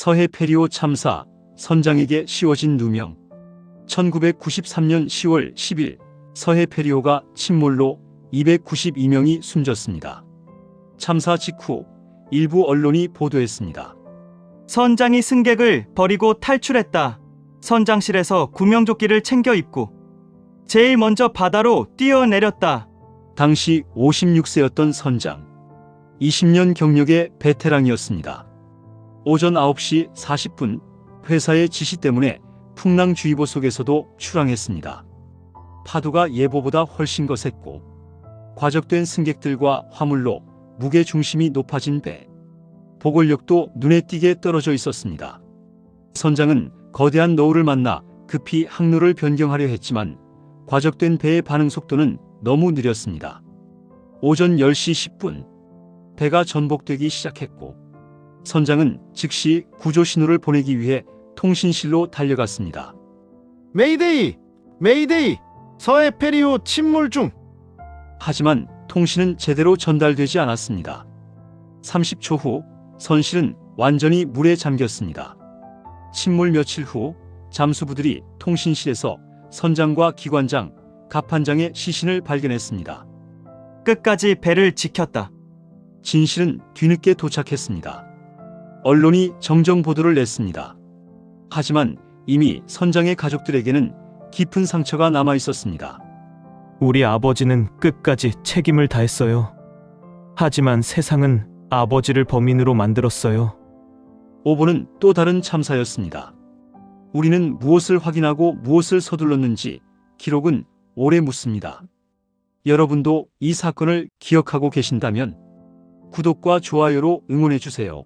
서해 페리오 참사 선장에게 씌워진 누명 1993년 10월 10일 서해 페리오가 침몰로 292명이 숨졌습니다. 참사 직후 일부 언론이 보도했습니다. 선장이 승객을 버리고 탈출했다. 선장실에서 구명조끼를 챙겨 입고 제일 먼저 바다로 뛰어내렸다. 당시 56세였던 선장. 20년 경력의 베테랑이었습니다. 오전 9시 40분 회사의 지시 때문에 풍랑주의보 속에서도 출항했습니다. 파도가 예보보다 훨씬 거셌고 과적된 승객들과 화물로 무게 중심이 높아진 배. 보골력도 눈에 띄게 떨어져 있었습니다. 선장은 거대한 노을을 만나 급히 항로를 변경하려 했지만 과적된 배의 반응 속도는 너무 느렸습니다. 오전 10시 10분 배가 전복되기 시작했고 선장은 즉시 구조 신호를 보내기 위해 통신실로 달려갔습니다. 메이데이! 메이데이! 서해 페리오 침몰 중! 하지만 통신은 제대로 전달되지 않았습니다. 30초 후 선실은 완전히 물에 잠겼습니다. 침몰 며칠 후 잠수부들이 통신실에서 선장과 기관장, 갑판장의 시신을 발견했습니다. 끝까지 배를 지켰다. 진실은 뒤늦게 도착했습니다. 언론이 정정 보도를 냈습니다. 하지만 이미 선장의 가족들에게는 깊은 상처가 남아 있었습니다. 우리 아버지는 끝까지 책임을 다했어요. 하지만 세상은 아버지를 범인으로 만들었어요. 오보는 또 다른 참사였습니다. 우리는 무엇을 확인하고 무엇을 서둘렀는지 기록은 오래 묻습니다. 여러분도 이 사건을 기억하고 계신다면 구독과 좋아요로 응원해 주세요.